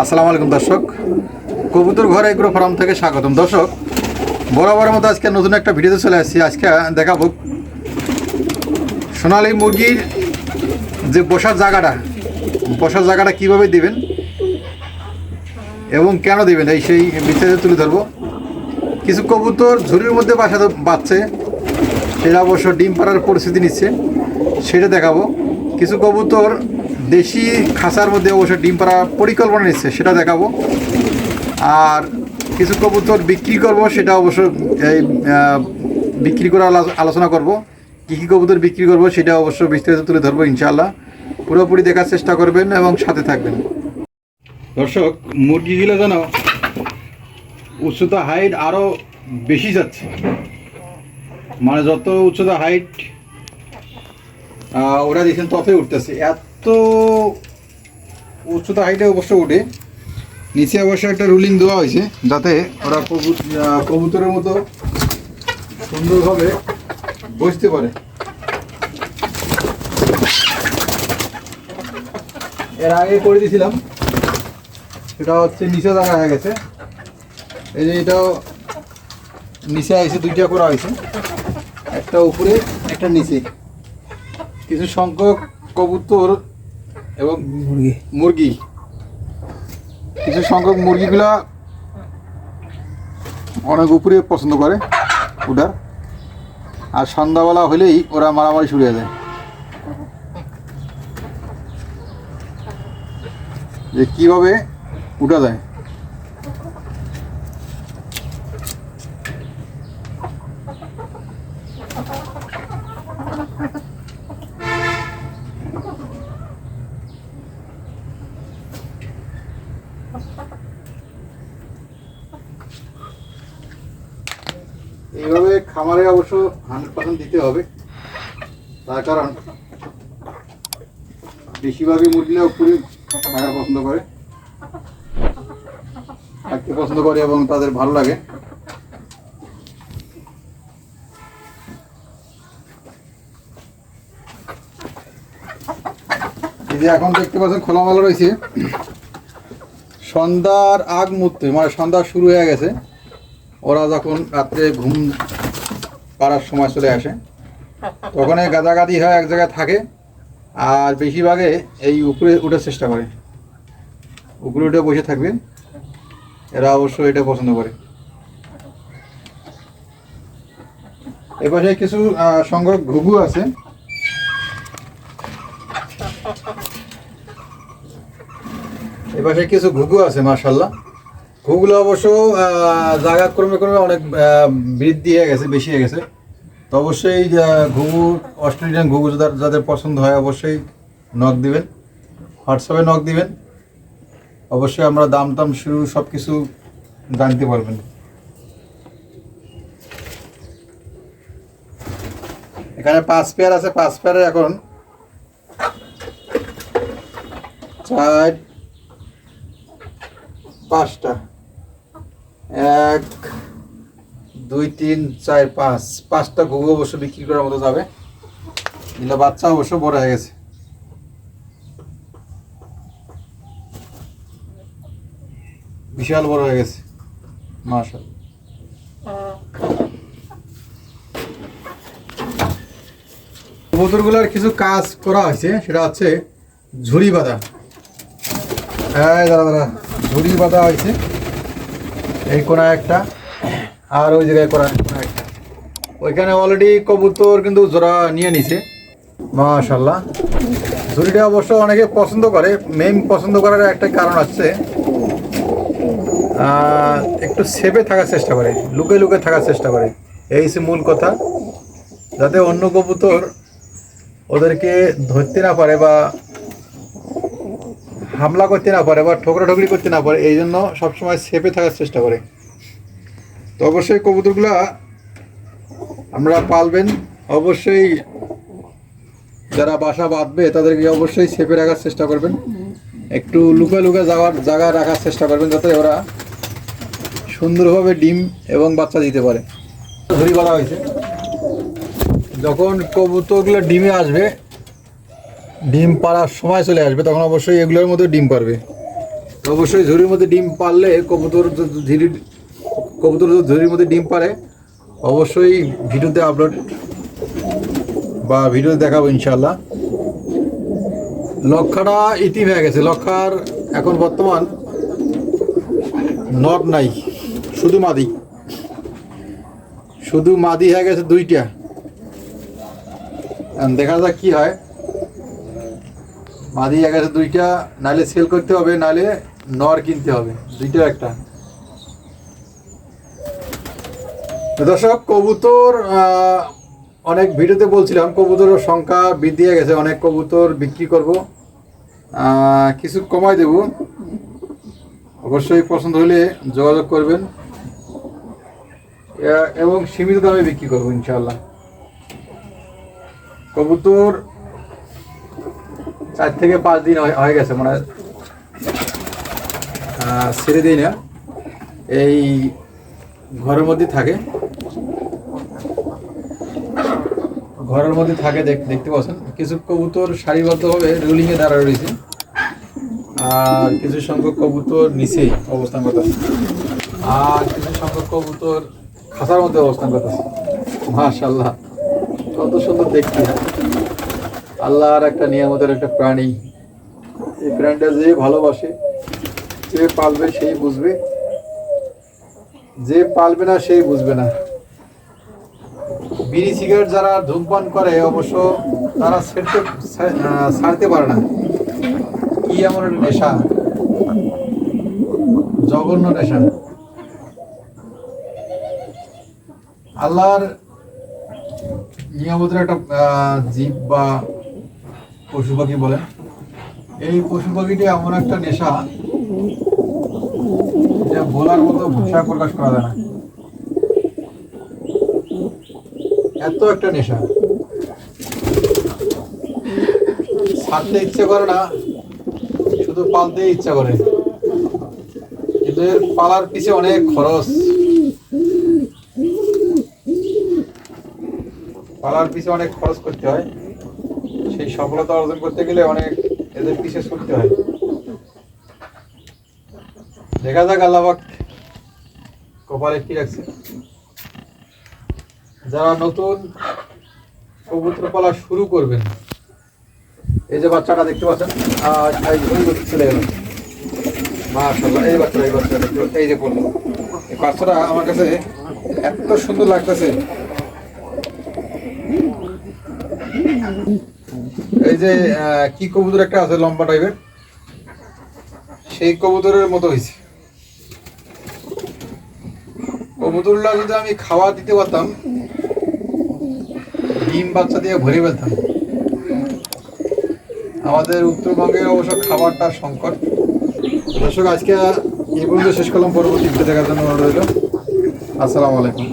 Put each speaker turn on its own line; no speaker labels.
আসসালামু আলাইকুম, দর্শক। কবুতর ঘর এগ্রো ফার্ম থেকে স্বাগতম। দর্শক, বরাবরের মতো আজকে নতুন একটা ভিডিওতে চলে আসছি। আজকে দেখাবো সোনালি মুরগির যে বসার জায়গাটা। বসার জায়গাটা কীভাবে দিবেন এবং কেন দিবেন, এই সেই বিস্তারিত তুলে ধরবো। কিছু কবুতর ঝুড়ির মধ্যে বাসা বাচ্চে সেটা অবশ্য ডিম পাড়ার পরিস্থিতি নিচ্ছে, সেটা দেখাবো। কিছু কবুতর দেশি খাঁচার মধ্যে অবশ্য ডিম পাড়া পরিকল্পনা নিচ্ছে, সেটা দেখাবো। আর কিছু কবুতর বিক্রি করব, সেটা অবশ্য এই বিক্রি করে আলো- আলোচনা করব। কী কী কবুতর বিক্রি করব, সেটা অবশ্য বিস্তারিত তুলে ধরবো ইনশাআল্লাহ। পুরোপুরি দেখার চেষ্টা করবেন এবং সাথে থাকবেন। দর্শক, মুরগিগুলো যেন উচ্চতা হাইট আরও বেশি যাচ্ছে। মানে যত উচ্চতা হাইট ওরা দেখছেন ততই উঠতেছে। এত উচ্চতা হাইটে অবশ্য উঠে নিচে অবশ্য একটা রুলিং দেওয়া হয়েছে, যাতে ওরা কবু- কবুতরের মতো সুন্দরভাবে বসতে পারে। এর আগে করে দিয়েছিলাম। সেটা হচ্ছে নিচে দেখা হয়ে গেছে। এই যে এটাও নিচে আইছে দুইটা করা হয়েছে। একটা উপরে, একটা নিচে। কিছু সংখ্যক কবুতর এবং
মুরগি।
মুরগি। কিছু সংখ্যক মুরগিগুলা অনেক উপরে পছন্দ করে ওটার আর সন্ধ্যাবেলা হলেই ওরা মারামারি শুরু হয়ে যায়। যে কীভাবে উঠা যায়। এইভাবে খামারে অবশ্য হান্ড্রেড পার্সেন্ট দিতে হবে। তার কারণ, বেশিরভাগই মুরগিরা উপরে থাকা পছন্দ করে। থাকতে পছন্দ করে এবং তাদের ভালো লাগে। এই যে এখন দেখতে পাচ্ছেন খোলামেলা রয়েছে। সন্ধ্যার আগ মুহূর্তে মানে সন্ধ্যা শুরু হয়ে গেছে। ওরা যখন রাত্রে ঘুম পাড়ার সময় চলে আসে, তখন এই গাদাগাদি হয়ে, এক জায়গায় থাকে, আর বেশিরভাগে এই উপরে উঠার চেষ্টা করে। উপরে উঠে বসে থাকবে। এরা অবশ্য এটা পছন্দ করে। এপাশে কিছু সংখ্যক ঘুঘু আছে। এপাশে কিছু ঘুঘু আছে মার্শাল্লাহ ঘুঘুগুলো অবশ্য জায়গা ক্রমে ক্রমে অনেক বৃদ্ধি হয়ে গেছে, বেশি হয়ে গেছে। তো অবশ্যই ঘুঘু, অস্ট্রেলিয়ান ঘুঘু যাদের পছন্দ হয় অবশ্যই নক দিবেন। হোয়াটসঅ্যাপে নক দিবেন। অবশ্যই আমরা দাম টাম শুরু সব কিছু জানতে পারবেন। এখানে পাঁচ পেয়ার আছে, পাঁচ পেয়ারে এখন চার, পাঁচটা। এক, দুই, তিন, চার, পাঁচ। পাঁচটা ঘুঘু অবশ্য বিক্রি করার মতো যাবে। এগুলো বাচ্চা অবশ্য বড় হয়ে গেছে। বিশাল বড় হয়ে গেছে। মাশাল। কবুতরগুলোর কিছু কাজ করা হয়েছে। সেটা হচ্ছে ঝুড়ি বাঁধা। হ্যাঁ দাদা দাদা ঝুড়ি বাঁধা হয়েছে। এই কোনা একটা, আর ওই জায়গায় কোনা একটা। ওইখানে অলরেডি কবুতর কিন্তু জোড়া নিয়ে নিছে। মাশাল্লাহ ঝুড়িটা অবশ্য অনেকে পছন্দ করে। মেন পছন্দ করার একটা কারণ আছে একটু সেভে থাকার চেষ্টা করে, লুকে লুকে থাকার চেষ্টা করে। এই হচ্ছে মূল কথা। যাতে অন্য কবুতর ওদেরকে ধরতে না পারে বা হামলা করতে না পারে বা ঠোকরা ঠোকরি করতে না পারে, এই জন্য সবসময় সেফে থাকার চেষ্টা করে। তো অবশ্যই কবুতরগুলা আমরা পালবেন। অবশ্যই যারা বাসা বাঁধবে, তাদেরকে অবশ্যই সেফে রাখার চেষ্টা করবেন। একটু লুকা লুকা যাওয়ার জায়গা রাখার চেষ্টা করবেন, যাতে ওরা সুন্দরভাবে ডিম এবং বাচ্চা দিতে পারে। ধরি বাঁধা হয়েছে, যখন কবুতরগুলো ডিমে আসবে ডিম পাড়ার সময় চলে আসবে, তখন অবশ্যই এগুলোর মধ্যে ডিম পারবে অবশ্যই ঝুড়ির মধ্যে ডিম পারলে কবুতর ঝুড়ি কবুতর ঝুড়ির মধ্যে ডিম পারে অবশ্যই ভিডিওতে আপলোড বা ভিডিওতে দেখাবো ইনশাল্লাহ লক্ষাটা ইতি হয়ে গেছে, লক্ষার এখন বর্তমান নট নাই, শুধু মাদি। শুধু মাদি হয়ে গেছে দুইটা। দেখা যাক কি হয়। মাদি গেছে দুইটা নালে সেল করতে হবে নালে নর কিনতে হবে। দুইটা একটা। দর্শক, কবুতর অনেক ভিডিওতে বলছিলাম, কবুতরের সংখ্যা বৃদ্ধি হয়ে গেছে, অনেক কবুতর বিক্রি করব। কিছু কমাই দেব। অবশ্যই পছন্দ হলে যোগাযোগ করবেন। এবং সীমিত দামে বিক্রি করব ইনশাল্লাহ কবুতর চার থেকে পাঁচ দিন হয়ে- গেছে মানে ছেড়ে দিই না। এই ঘরের মধ্যে থাকে। ঘরের মধ্যে থাকে দেখ- দেখতে পাচ্ছেন? কিছু কবুতর সারিবদ্ধভাবে রুলিংয়ে দাঁড়া রয়েছে। আর কিছু সংখ্যক কবুতর নিচে অবস্থান করতেছে। আর কিছু সংখ্যক কবুতর খাঁচার মধ্যে অবস্থান করতেছে। মাশাল্লাহ কত সুন্দর দেখতে। আল্লাহর একটা নিয়ামতের একটা প্রাণী। এই প্রাণীটা যে ভালোবাসে, যে পালবে সেই বুঝবে। যে পালবে না সেই বুঝবে না। বিড়ি, সিগারেট যারা ধূমপান করে, অবশ্য তারা ছেড়তে, ছাড়তে পারে না। কি এমন একটা নেশা? জঘন্য নেশা। আল্লাহর নিয়ামতের একটা জীব বা পশু পাখি বলে। এই পশু পাখিটি এমন একটা নেশা যা বলার মতো ভাষা প্রকাশ করা যায় না। এত একটা নেশা। ছাড়তে ইচ্ছে করে না, শুধু পালতে ইচ্ছা করে। কিন্তু এর পালার পিছে অনেক খরচ। পালার পিছে অনেক খরচ করতে হয়। সেই সফলতা অর্জন করতে গেলে অনেক এদের পিছে ছুটতে হয়। দেখা যাক আল্লাহবাক কপালে কি রাখছে। যারা নতুন কবুতর পালা শুরু করবেন, এই যে বাচ্চাটা দেখতে পাচ্ছেন বাচ্চা চলে গেল। মাশাআল্লাহ, এই বাচ্চাটা এই বাচ্চাটা এই যে পড়ল। এই বাচ্চাটা আমার কাছে এত সুন্দর লাগতেছে। এই যে কি কবুতর একটা আছে লম্বা টাইপের সেই কবুতরের মতো হয়েছে কবুতরটা যদি আমি খাওয়া দিতে পারতাম, ডিম বাচ্চা দিয়ে ভরে ফেলতাম। আমাদের উত্তরবঙ্গে অবশ্য খাবারটা সংকট। দর্শক, আজকে এই পর্যন্ত শেষ করলাম। পরবর্তী দেখার জন্য অনুরোধ রইল। আসসালামু আলাইকুম।